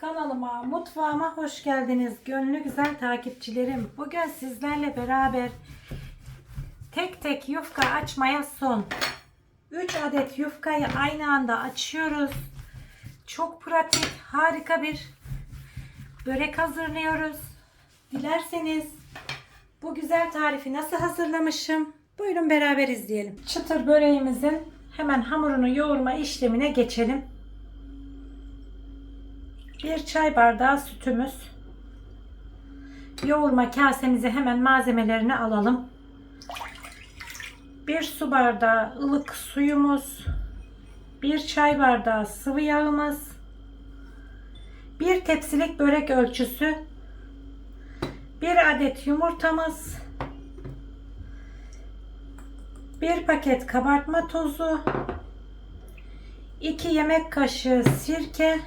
Kanalıma, mutfağıma hoş geldiniz. Gönlü güzel takipçilerim. Bugün sizlerle beraber tek tek yufka açmaya son. 3 adet yufkayı aynı anda açıyoruz. Çok pratik, harika bir börek hazırlıyoruz. Dilerseniz bu güzel tarifi nasıl hazırlamışım? Buyurun beraber izleyelim. Çıtır böreğimizin hemen hamurunu yoğurma işlemine geçelim. Bir çay bardağı sütümüz. Yoğurma kasemize hemen malzemelerini alalım. Bir su bardağı ılık suyumuz. Bir çay bardağı sıvı yağımız. Bir tepsilik börek ölçüsü. Bir adet yumurtamız. Bir paket kabartma tozu. 2 yemek kaşığı sirke.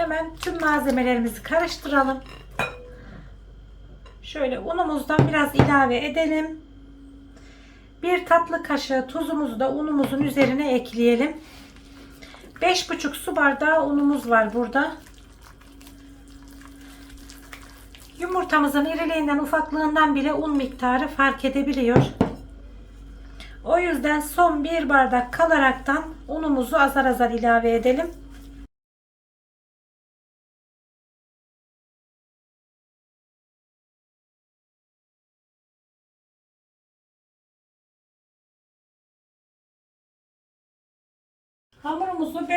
Hemen tüm malzemelerimizi karıştıralım. Şöyle unumuzdan biraz ilave edelim. Bir tatlı kaşığı tuzumuzu da unumuzun üzerine ekleyelim. 5,5 su bardağı unumuz var burada. Yumurtamızın iriliğinden ufaklığından bile un miktarı fark edebiliyor. O yüzden son bir bardak kalaraktan unumuzu azar azar ilave edelim.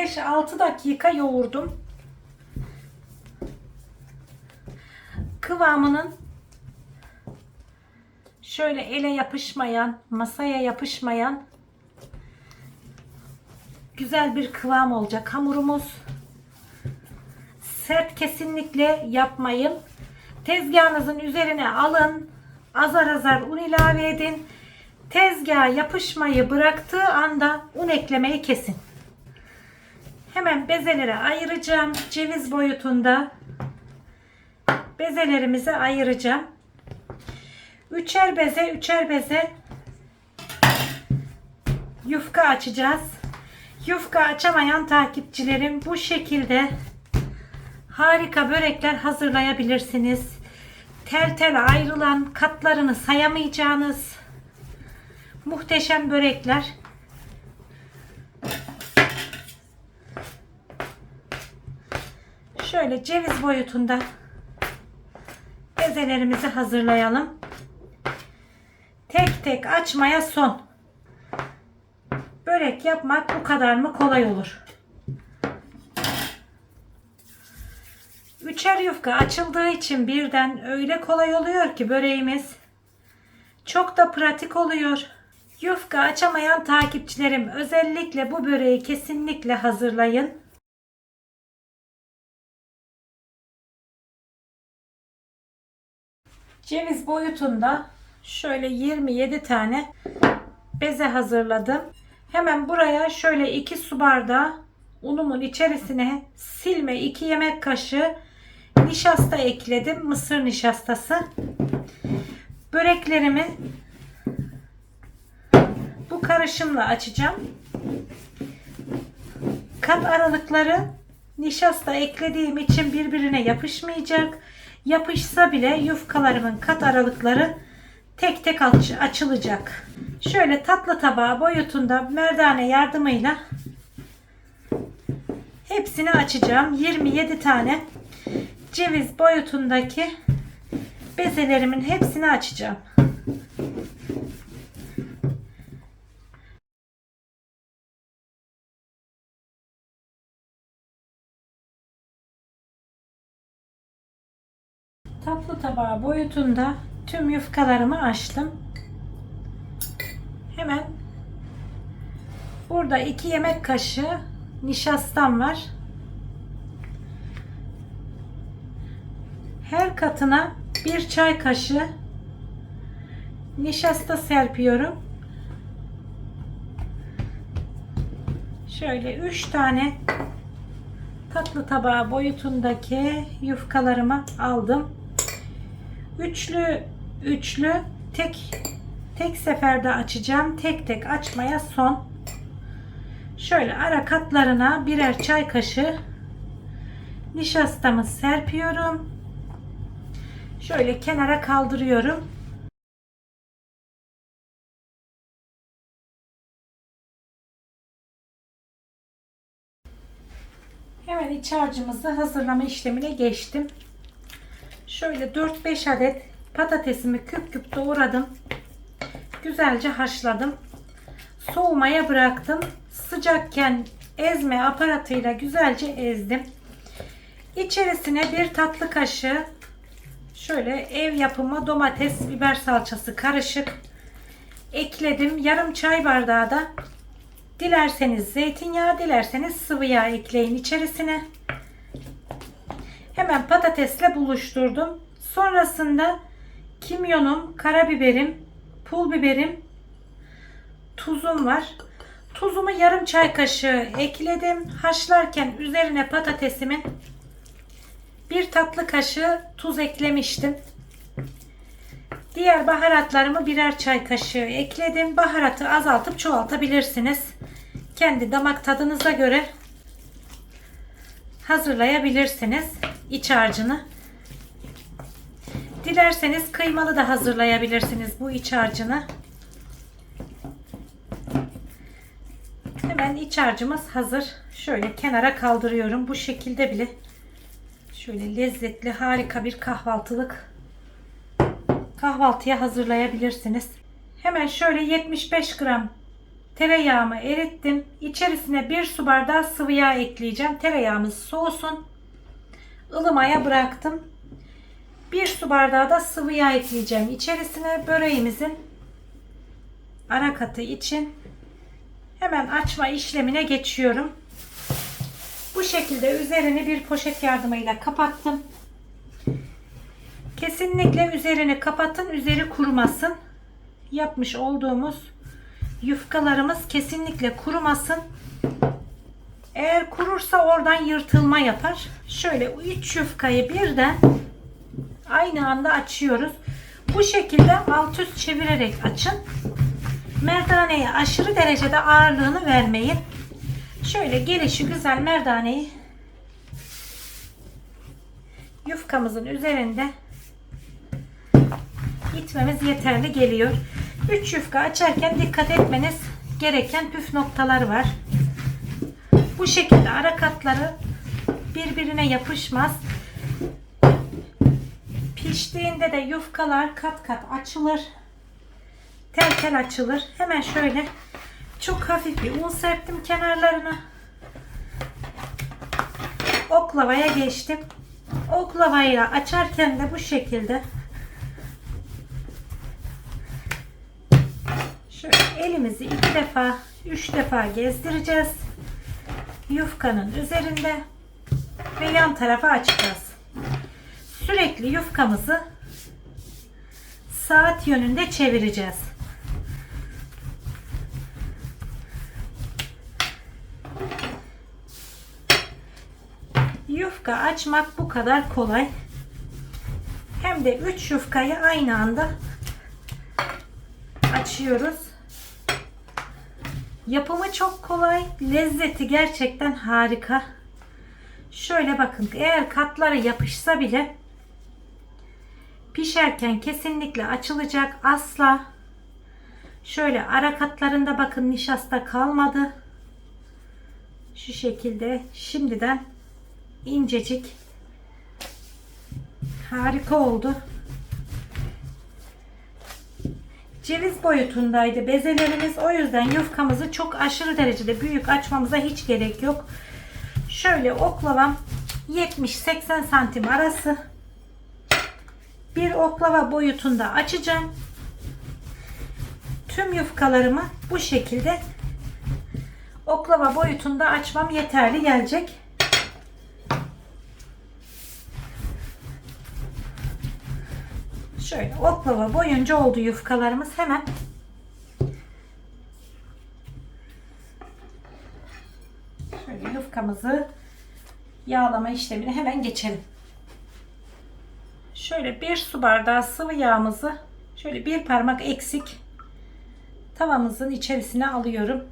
5-6 dakika yoğurdum. Kıvamının şöyle ele yapışmayan, masaya yapışmayan güzel bir kıvam olacak hamurumuz. Sert kesinlikle yapmayın. Tezgahınızın üzerine alın. Azar azar un ilave edin. Tezgaha yapışmayı bıraktığı anda un eklemeyi kesin. Hemen bezelere ayıracağım. Ceviz boyutunda bezelerimizi ayıracağım. Üçer beze, üçer beze yufka açacağız. Yufka açamayan takipçilerim bu şekilde harika börekler hazırlayabilirsiniz. Tel tel ayrılan katlarını sayamayacağınız muhteşem börekler. Şöyle ceviz boyutunda bezelerimizi hazırlayalım. Tek tek açmaya son. Börek yapmak bu kadar mı kolay olur? Üçer yufka açıldığı için birden öyle kolay oluyor ki böreğimiz. Çok da pratik oluyor. Yufka açamayan takipçilerim özellikle bu böreği kesinlikle hazırlayın. Ceviz boyutunda şöyle 27 tane beze hazırladım. Hemen buraya şöyle 2 su bardağı unumun içerisine silme 2 yemek kaşığı nişasta ekledim. Mısır nişastası. Böreklerimi bu karışımla açacağım. Kat aralıkları nişasta eklediğim için birbirine yapışmayacak. Yapışsa bile yufkalarımın kat aralıkları tek tek aç açılacak. Şöyle tatlı tabağı boyutunda merdane yardımıyla hepsini açacağım. 27 tane ceviz boyutundaki bezelerimin hepsini açacağım. Tatlı tabağı boyutunda tüm yufkalarımı açtım. Hemen burada 2 yemek kaşığı nişastam var. Her katına bir çay kaşığı nişasta serpiyorum. Şöyle 3 tane tatlı tabağı boyutundaki yufkalarımı aldım. Üçlü üçlü tek tek seferde açacağım. Tek tek açmaya son. Şöyle ara katlarına birer çay kaşığı nişastamı serpiyorum. Şöyle kenara kaldırıyorum. Hemen iç harcımızı hazırlama işlemine geçtim. Şöyle 4-5 adet patatesimi küp küp doğradım. Güzelce haşladım. Soğumaya bıraktım. Sıcakken ezme aparatıyla güzelce ezdim. İçerisine bir tatlı kaşığı şöyle ev yapımı domates biber salçası karışık ekledim. Yarım çay bardağı da dilerseniz zeytinyağı dilerseniz sıvı yağ ekleyin içerisine. Hemen patatesle buluşturdum. Sonrasında kimyonum, karabiberim, pul biberim, tuzum var. Tuzumu yarım çay kaşığı ekledim. Haşlarken üzerine patatesimin bir tatlı kaşığı tuz eklemiştim. Diğer baharatlarımı birer çay kaşığı ekledim. Baharatı azaltıp çoğaltabilirsiniz. Kendi damak tadınıza göre hazırlayabilirsiniz iç harcını. Dilerseniz kıymalı da hazırlayabilirsiniz bu iç harcını. Hemen iç harcımız hazır. Şöyle kenara kaldırıyorum. Bu şekilde bile şöyle lezzetli harika bir kahvaltılık kahvaltıya hazırlayabilirsiniz. Hemen şöyle 75 gram tereyağımı erittim. İçerisine bir su bardağı sıvı yağ ekleyeceğim. Tereyağımız soğusun. ılımaya bıraktım. Bir su bardağı da sıvı yağ ekleyeceğim. İçerisine böreğimizin ara katı için hemen açma işlemine geçiyorum. Bu şekilde üzerini bir poşet yardımıyla kapattım. Kesinlikle üzerini kapatın, üzeri kurumasın. Yapmış olduğumuz yufkalarımız kesinlikle kurumasın. Eğer kurursa oradan yırtılma yapar. Şöyle 3 yufkayı birden aynı anda açıyoruz. Bu şekilde alt üst çevirerek açın. Merdaneye aşırı derecede ağırlığını vermeyin. Şöyle gelişi güzel merdaneyi yufkamızın üzerinde itmemiz yeterli geliyor. 3 yufka açarken dikkat etmeniz gereken püf noktalar var. Bu şekilde ara katları birbirine yapışmaz. Piştiğinde de yufkalar kat kat açılır. Tel tel açılır. Hemen şöyle çok hafif bir un serptim kenarlarına. Oklavaya geçtim. Oklavayla açarken de bu şekilde şöyle elimizi iki defa, üç defa gezdireceğiz. Yufkanın üzerinde ve yan tarafa açacağız. Sürekli yufkamızı saat yönünde çevireceğiz. Yufka açmak bu kadar kolay. Hem de 3 yufkayı aynı anda açıyoruz. Yapımı çok kolay. Lezzeti gerçekten harika. Şöyle bakın eğer katları yapışsa bile pişerken kesinlikle açılacak asla. Şöyle ara katlarında bakın nişasta kalmadı. Şu şekilde şimdiden incecik harika oldu. Ceviz boyutundaydı bezelerimiz. O yüzden yufkamızı çok aşırı derecede büyük açmamıza hiç gerek yok. Şöyle oklavam 70-80 santim arası bir oklava boyutunda açacağım. Tüm yufkalarımı bu şekilde oklava boyutunda açmam yeterli gelecek. Şöyle oklava boyunca oldu yufkalarımız hemen şöyle yufkamızı yağlama işlemine hemen geçelim. Şöyle bir su bardağı sıvı yağımızı şöyle bir parmak eksik tavamızın içerisine alıyorum.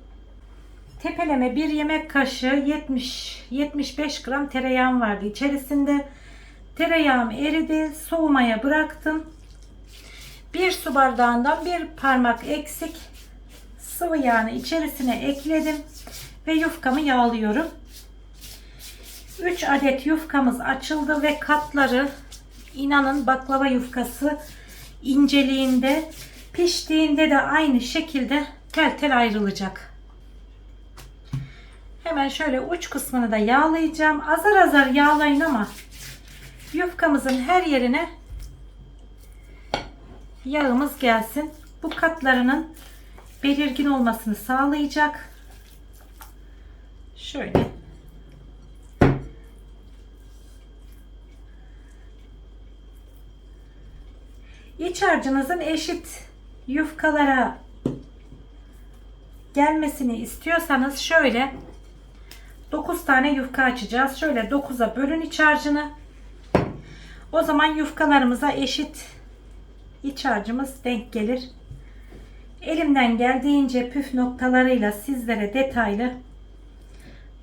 tepeleme bir yemek kaşığı 70 75 gram tereyağım vardı içerisinde. Tereyağım eridi, soğumaya bıraktım. Bir su bardağından bir parmak eksik sıvı yağını içerisine ekledim ve yufkamı yağlıyorum. 3 adet yufkamız açıldı ve katları inanın baklava yufkası inceliğinde piştiğinde de aynı şekilde tel tel ayrılacak. Hemen şöyle uç kısmını da yağlayacağım. Azar azar yağlayın ama yufkamızın her yerine yağımız gelsin. Bu katlarının belirgin olmasını sağlayacak. Şöyle İç harcınızın eşit yufkalara gelmesini istiyorsanız şöyle 9 tane yufka açacağız. Şöyle 9'a bölün iç harcını. O zaman yufkalarımıza eşit iç harcımız denk gelir. Elimden geldiğince püf noktalarıyla sizlere detaylı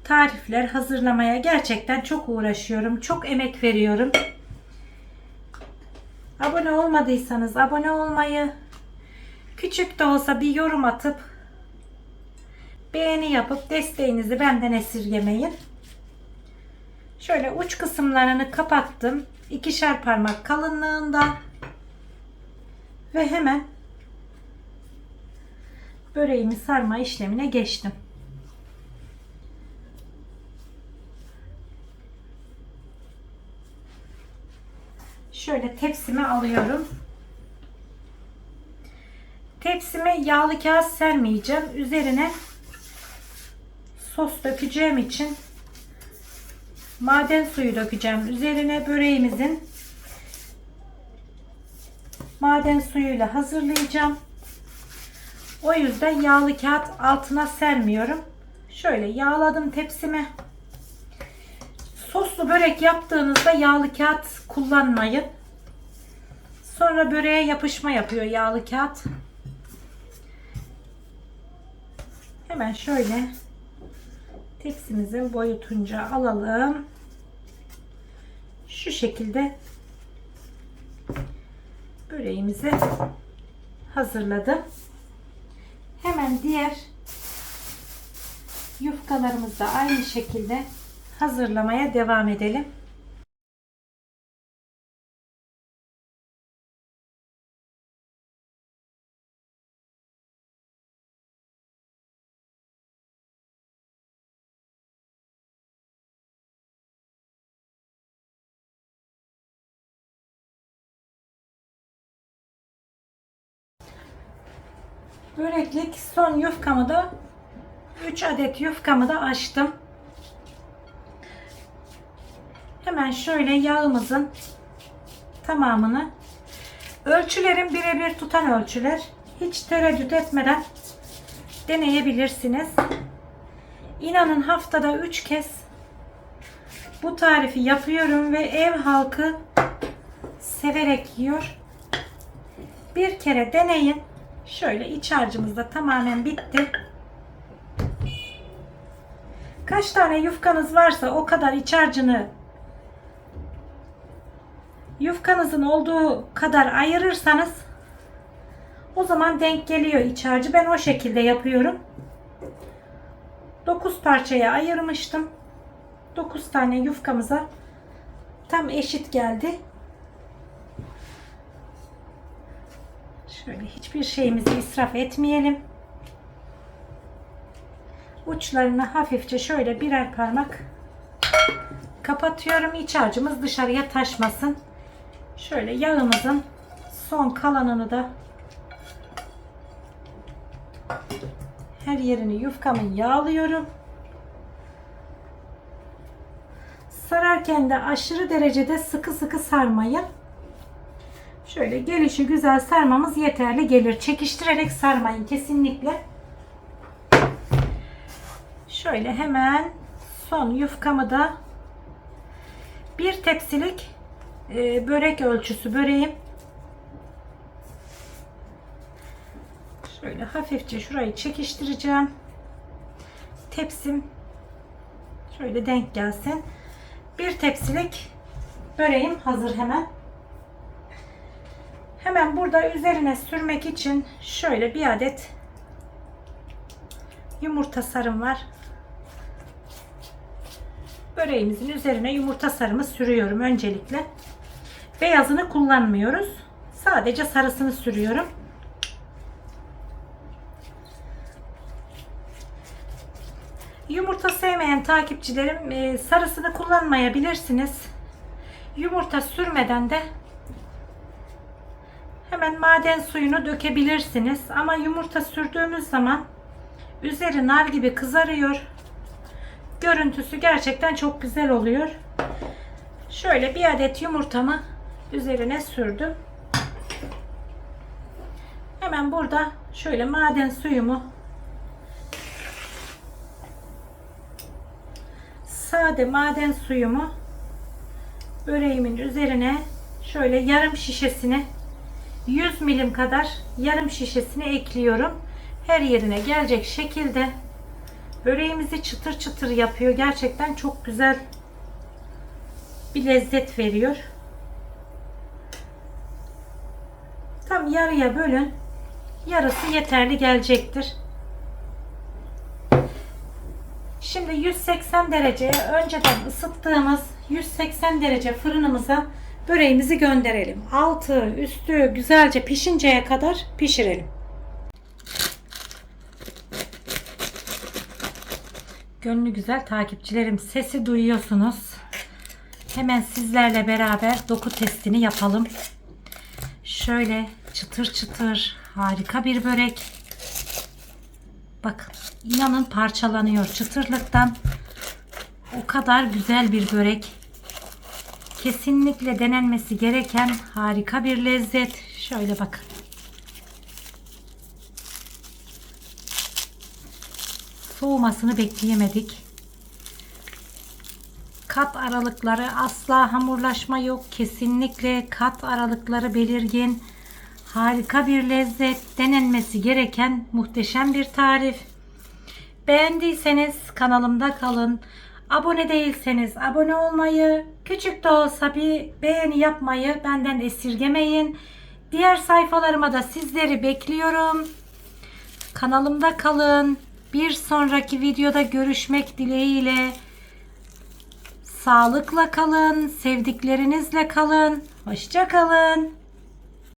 tarifler hazırlamaya gerçekten çok uğraşıyorum. Çok emek veriyorum. Abone olmadıysanız abone olmayı, küçük de olsa bir yorum atıp beğeni yapıp desteğinizi benden esirgemeyin. Şöyle uç kısımlarını kapattım. İkişer parmak kalınlığında ve hemen böreğimi sarma işlemine geçtim. Şöyle tepsime alıyorum. Tepsime yağlı kağıt sermeyeceğim. Üzerine sos dökeceğim için maden suyu dökeceğim. Üzerine böreğimizin maden suyuyla hazırlayacağım. O yüzden yağlı kağıt altına sermiyorum. Şöyle yağladım tepsime. Soslu börek yaptığınızda yağlı kağıt kullanmayın. Sonra böreğe yapışma yapıyor yağlı kağıt. Hemen şöyle tepsimizin boyutunca alalım. Şu şekilde böreğimizi hazırladım. Hemen diğer yufkalarımızı aynı şekilde hazırlamaya devam edelim. Böreklik son yufkamı da 3 adet yufkamı da açtım. Hemen şöyle yağımızın tamamını ölçülerim birebir tutan ölçüler. Hiç tereddüt etmeden deneyebilirsiniz. İnanın haftada 3 kez bu tarifi yapıyorum ve ev halkı severek yiyor. Bir kere deneyin. Şöyle iç harcımız da tamamen bitti. Kaç tane yufkanız varsa o kadar iç harcını yufkanızın olduğu kadar ayırırsanız o zaman denk geliyor iç harcı. Ben o şekilde yapıyorum. 9 parçaya ayırmıştım. 9 tane yufkamıza tam eşit geldi. Şöyle hiçbir şeyimizi israf etmeyelim. Uçlarını hafifçe şöyle birer parmak kapatıyorum. İç harcımız dışarıya taşmasın. Şöyle yağımızın son kalanını da her yerini yufkamın yağlıyorum. Sararken de aşırı derecede sıkı sıkı sarmayın. Şöyle gelişi güzel sarmamız yeterli gelir. Çekiştirerek sarmayın kesinlikle. Şöyle hemen son yufkamı da bir tepsilik e, börek ölçüsü böreğim. Şöyle hafifçe şurayı çekiştireceğim. tepsim şöyle denk gelsin. Bir tepsilik böreğim hazır hemen. Hemen burada üzerine sürmek için şöyle bir adet yumurta sarım var. Böreğimizin üzerine yumurta sarımı sürüyorum öncelikle. Beyazını kullanmıyoruz. Sadece sarısını sürüyorum. Yumurta sevmeyen takipçilerim e, sarısını kullanmayabilirsiniz. Yumurta sürmeden de hemen maden suyunu dökebilirsiniz. Ama yumurta sürdüğümüz zaman üzeri nar gibi kızarıyor. Görüntüsü gerçekten çok güzel oluyor. Şöyle bir adet yumurtamı üzerine sürdüm. Hemen burada şöyle maden suyumu sade maden suyumu böreğimin üzerine şöyle yarım şişesini 100 milim kadar yarım şişesini ekliyorum. Her yerine gelecek şekilde böreğimizi çıtır çıtır yapıyor. Gerçekten çok güzel bir lezzet veriyor. Tam yarıya bölün. Yarısı yeterli gelecektir. Şimdi 180 dereceye önceden ısıttığımız 180 derece fırınımıza böreğimizi gönderelim. Altı, üstü güzelce pişinceye kadar pişirelim. Gönlü güzel takipçilerim sesi duyuyorsunuz. Hemen sizlerle beraber doku testini yapalım. Şöyle çıtır çıtır harika bir börek. Bakın inanın parçalanıyor çıtırlıktan. O kadar güzel bir börek. Kesinlikle denenmesi gereken harika bir lezzet. Şöyle bakın. Soğumasını bekleyemedik. Kat aralıkları asla hamurlaşma yok. Kesinlikle kat aralıkları belirgin. Harika bir lezzet. Denenmesi gereken muhteşem bir tarif. Beğendiyseniz kanalımda kalın. Abone değilseniz abone olmayı, küçük de olsa bir beğeni yapmayı benden esirgemeyin. Diğer sayfalarıma da sizleri bekliyorum. Kanalımda kalın. Bir sonraki videoda görüşmek dileğiyle. Sağlıkla kalın, sevdiklerinizle kalın. Hoşça kalın.